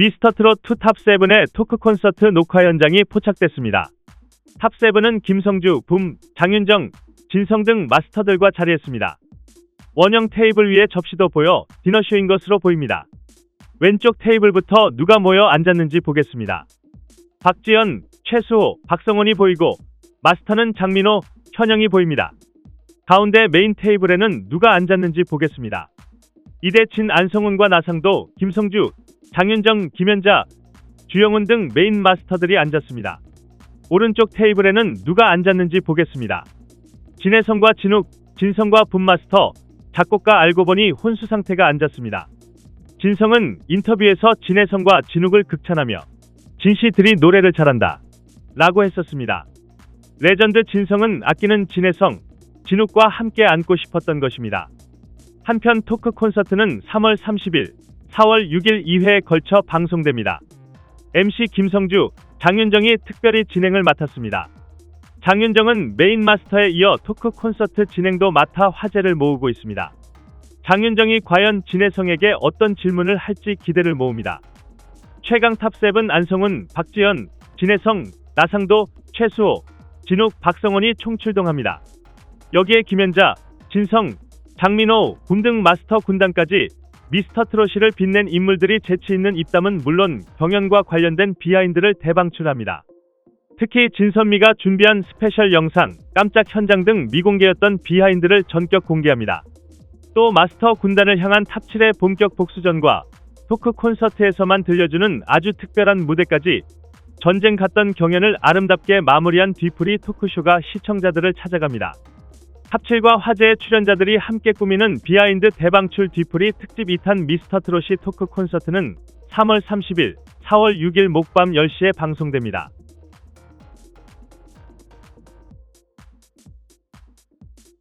미스터 트롯 2 탑7의 토크 콘서트 녹화 현장이 포착됐습니다. 탑7은 김성주, 붐, 장윤정, 진성 등 마스터들과 자리했습니다. 원형 테이블 위에 접시도 보여 디너쇼인 것으로 보입니다. 왼쪽 테이블부터 누가 모여 앉았는지 보겠습니다. 박지연, 최수호, 박성원이 보이고 마스터는 장민호, 현영이 보입니다. 가운데 메인 테이블에는 누가 앉았는지 보겠습니다. 이대 친 안성훈과 나상도, 김성주, 장윤정, 김현자, 주영훈 등 메인 마스터들이 앉았습니다. 오른쪽 테이블에는 누가 앉았는지 보겠습니다. 진혜성과 진욱, 진성과 분마스터, 작곡가 알고 보니 혼수 상태가 앉았습니다. 진성은 인터뷰에서 진혜성과 진욱을 극찬하며 진씨들이 노래를 잘한다 라고 했었습니다. 레전드 진성은 아끼는 진혜성, 진욱과 함께 앉고 싶었던 것입니다. 한편 토크 콘서트는 3월 30일, 4월 6일 2회에 걸쳐 방송됩니다. MC 김성주, 장윤정이 특별히 진행을 맡았습니다. 장윤정은 메인 마스터에 이어 토크 콘서트 진행도 맡아 화제를 모으고 있습니다. 장윤정이 과연 진혜성에게 어떤 질문을 할지 기대를 모읍니다. 최강 탑7 안성훈, 박지연, 진혜성, 나상도, 최수호, 진욱, 박성원이 총출동합니다. 여기에 김현자, 진성, 장민호, 붐등 마스터 군단까지 미스터 트롯이를 빛낸 인물들이 재치 있는 입담은 물론 경연과 관련된 비하인드를 대방출합니다. 특히 진선미가 준비한 스페셜 영상, 깜짝 현장 등 미공개였던 비하인드를 전격 공개합니다. 또 마스터 군단을 향한 탑7의 본격 복수전과 토크 콘서트에서만 들려주는 아주 특별한 무대까지 전쟁 같던 경연을 아름답게 마무리한 뒤풀이 토크쇼가 시청자들을 찾아갑니다. 탑7과 화제의 출연자들이 함께 꾸미는 비하인드 대방출 뒤풀이 특집 2탄 미스터 트롯이 토크 콘서트는 3월 30일, 4월 6일 목밤 10시에 방송됩니다.